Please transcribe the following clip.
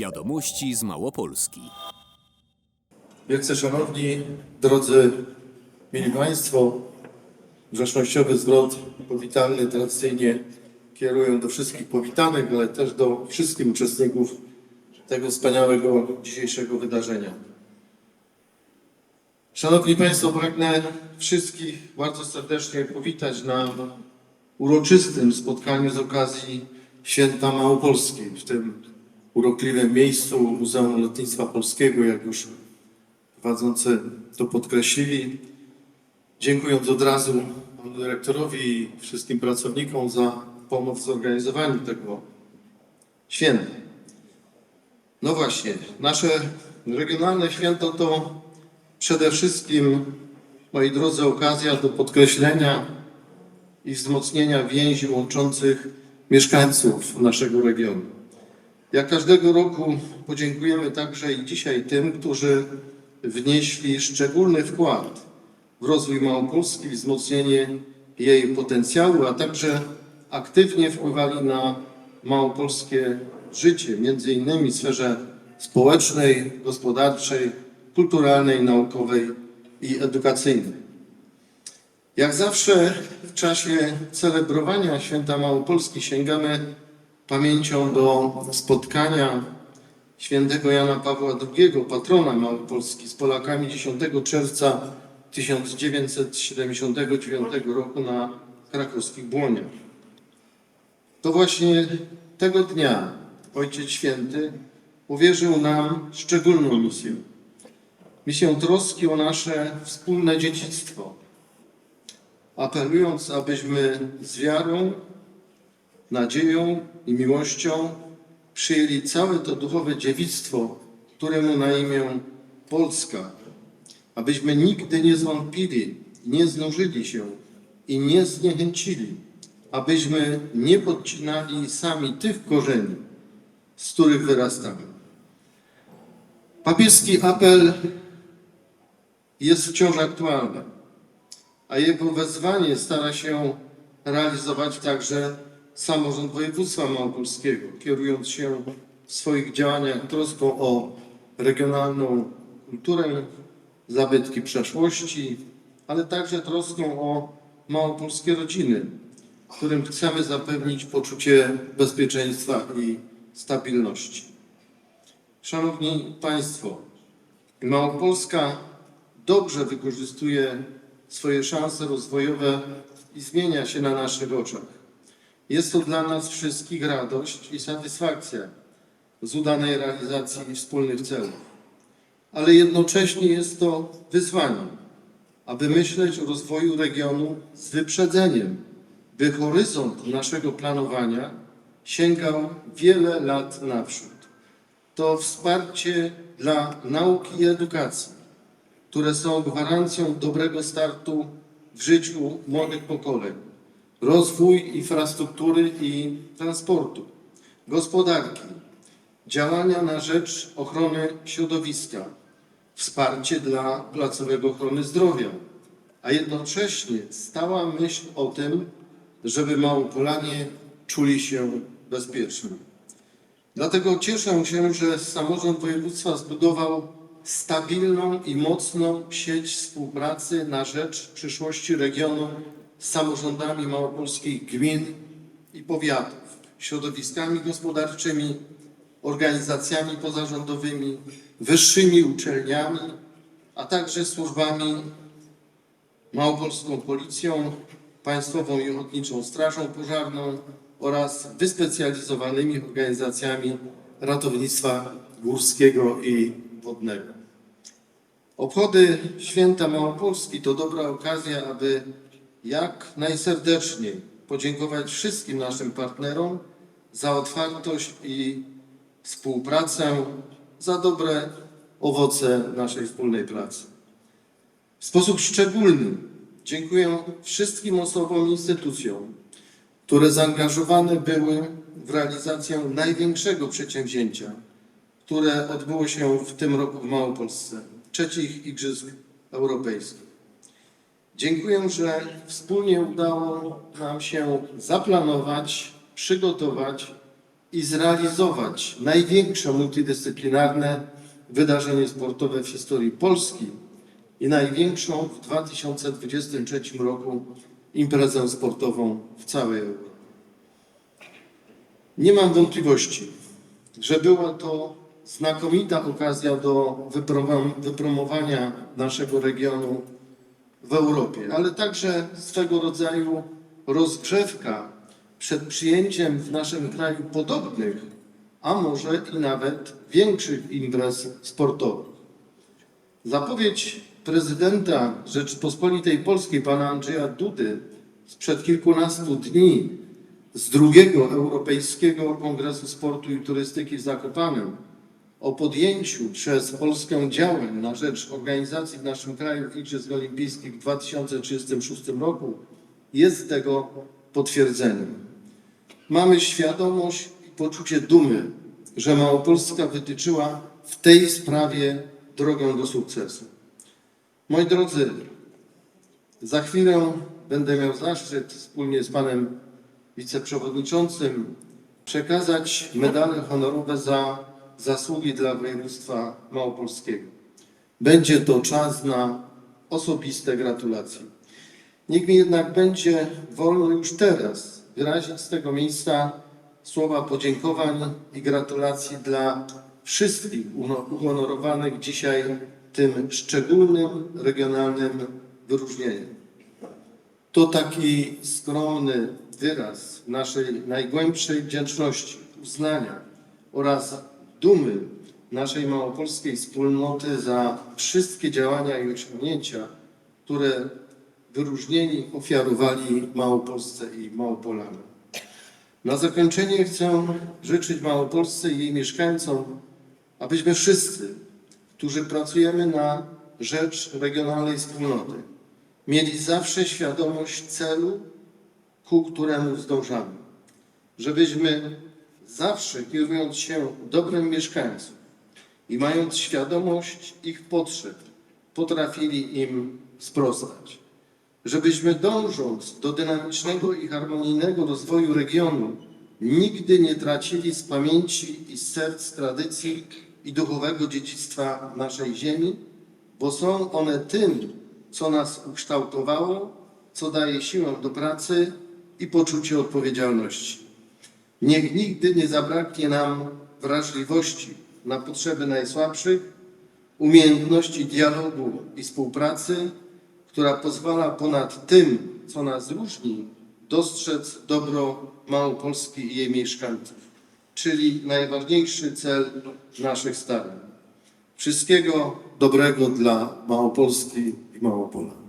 Wiadomości z Małopolski. Wielce Szanowni, drodzy, mili Państwo, grzecznościowy zwrot powitalny tradycyjnie kieruję do wszystkich powitanych, ale też do wszystkich uczestników tego wspaniałego dzisiejszego wydarzenia. Szanowni Państwo, pragnę wszystkich bardzo serdecznie powitać na uroczystym spotkaniu z okazji Święta Małopolskiej w tym urokliwym miejscu Muzeum Lotnictwa Polskiego, jak już prowadzący to podkreślili. Dziękując od razu panu dyrektorowi i wszystkim pracownikom za pomoc w zorganizowaniu tego święta. No właśnie, nasze regionalne święto to przede wszystkim, moi drodzy, okazja do podkreślenia i wzmocnienia więzi łączących mieszkańców naszego regionu. Jak każdego roku podziękujemy także i dzisiaj tym, którzy wnieśli szczególny wkład w rozwój Małopolski, wzmocnienie jej potencjału, a także aktywnie wpływali na małopolskie życie, między innymi w sferze społecznej, gospodarczej, kulturalnej, naukowej i edukacyjnej. Jak zawsze w czasie celebrowania Święta Małopolski sięgamy pamięcią do spotkania świętego Jana Pawła II, patrona Małopolski, z Polakami 10 czerwca 1979 roku na krakowskich Błoniach. To właśnie tego dnia Ojciec Święty powierzył nam szczególną misję. Misję troski o nasze wspólne dziedzictwo, apelując, abyśmy z wiarą, nadzieją i miłością przyjęli całe to duchowe dziewictwo, któremu na imię Polska, abyśmy nigdy nie zwątpili, nie znużyli się i nie zniechęcili, abyśmy nie podcinali sami tych korzeni, z których wyrastamy. Papieski apel jest wciąż aktualny, a jego wezwanie stara się realizować także samorząd województwa małopolskiego, kierując się w swoich działaniach troską o regionalną kulturę, zabytki przeszłości, ale także troską o małopolskie rodziny, którym chcemy zapewnić poczucie bezpieczeństwa i stabilności. Szanowni Państwo, Małopolska dobrze wykorzystuje swoje szanse rozwojowe i zmienia się na naszych oczach. Jest to dla nas wszystkich radość i satysfakcja z udanej realizacji wspólnych celów. Ale jednocześnie jest to wyzwanie, aby myśleć o rozwoju regionu z wyprzedzeniem, by horyzont naszego planowania sięgał wiele lat naprzód. To wsparcie dla nauki i edukacji, które są gwarancją dobrego startu w życiu młodych pokoleń rozwój infrastruktury i transportu, gospodarki, działania na rzecz ochrony środowiska, wsparcie dla placówek ochrony zdrowia, a jednocześnie stała myśl o tym, żeby Małopolanie czuli się bezpieczni. Dlatego cieszę się, że samorząd województwa zbudował stabilną i mocną sieć współpracy na rzecz przyszłości regionu z samorządami małopolskich gmin i powiatów, środowiskami gospodarczymi, organizacjami pozarządowymi, wyższymi uczelniami, a także służbami Małopolską Policją, Państwową i Ochotniczą Strażą Pożarną oraz wyspecjalizowanymi organizacjami ratownictwa górskiego i wodnego. Obchody Święta Małopolski to dobra okazja, aby jak najserdeczniej podziękować wszystkim naszym partnerom za otwartość i współpracę, za dobre owoce naszej wspólnej pracy. W sposób szczególny dziękuję wszystkim osobom i instytucjom, które zaangażowane były w realizację największego przedsięwzięcia, które odbyło się w tym roku w Małopolsce, trzecich Igrzysk Europejskich. Dziękuję, że wspólnie udało nam się zaplanować, przygotować i zrealizować największe multidyscyplinarne wydarzenie sportowe w historii Polski i największą w 2023 roku imprezę sportową w całej Europie. Nie mam wątpliwości, że była to znakomita okazja do wyprom- wypromowania naszego regionu w Europie, ale także swego rodzaju rozgrzewka przed przyjęciem w naszym kraju podobnych, a może i nawet większych imprez sportowych. Zapowiedź prezydenta Rzeczypospolitej Polskiej, pana Andrzeja Dudy, sprzed kilkunastu dni z drugiego Europejskiego Kongresu Sportu i Turystyki w Zakopanem o podjęciu przez Polskę działań na rzecz organizacji w naszym kraju Igrzysk Olimpijskich w 2036 roku jest tego potwierdzeniem. Mamy świadomość i poczucie dumy, że Małopolska wytyczyła w tej sprawie drogę do sukcesu. Moi drodzy, za chwilę będę miał zaszczyt wspólnie z panem wiceprzewodniczącym przekazać medale honorowe za zasługi dla województwa małopolskiego. Będzie to czas na osobiste gratulacje. Niech mi jednak będzie wolno już teraz wyrazić z tego miejsca słowa podziękowań i gratulacji dla wszystkich uhonorowanych dzisiaj tym szczególnym regionalnym wyróżnieniem. To taki skromny wyraz naszej najgłębszej wdzięczności, uznania oraz dumy naszej małopolskiej wspólnoty za wszystkie działania i osiągnięcia, które wyróżnieni ofiarowali Małopolsce i Małopolanom. Na zakończenie chcę życzyć Małopolsce i jej mieszkańcom, abyśmy wszyscy, którzy pracujemy na rzecz regionalnej wspólnoty, mieli zawsze świadomość celu, ku któremu zdążamy. Żebyśmy zawsze kierując się dobrem mieszkańców i mając świadomość ich potrzeb, potrafili im sprostać. Żebyśmy dążąc do dynamicznego i harmonijnego rozwoju regionu, nigdy nie tracili z pamięci i z serc tradycji i duchowego dziedzictwa naszej ziemi, bo są one tym, co nas ukształtowało, co daje siłę do pracy i poczucie odpowiedzialności. Niech nigdy nie zabraknie nam wrażliwości na potrzeby najsłabszych, umiejętności dialogu i współpracy, która pozwala ponad tym, co nas różni, dostrzec dobro Małopolski i jej mieszkańców, czyli najważniejszy cel naszych starań. Wszystkiego dobrego dla Małopolski i Małopola.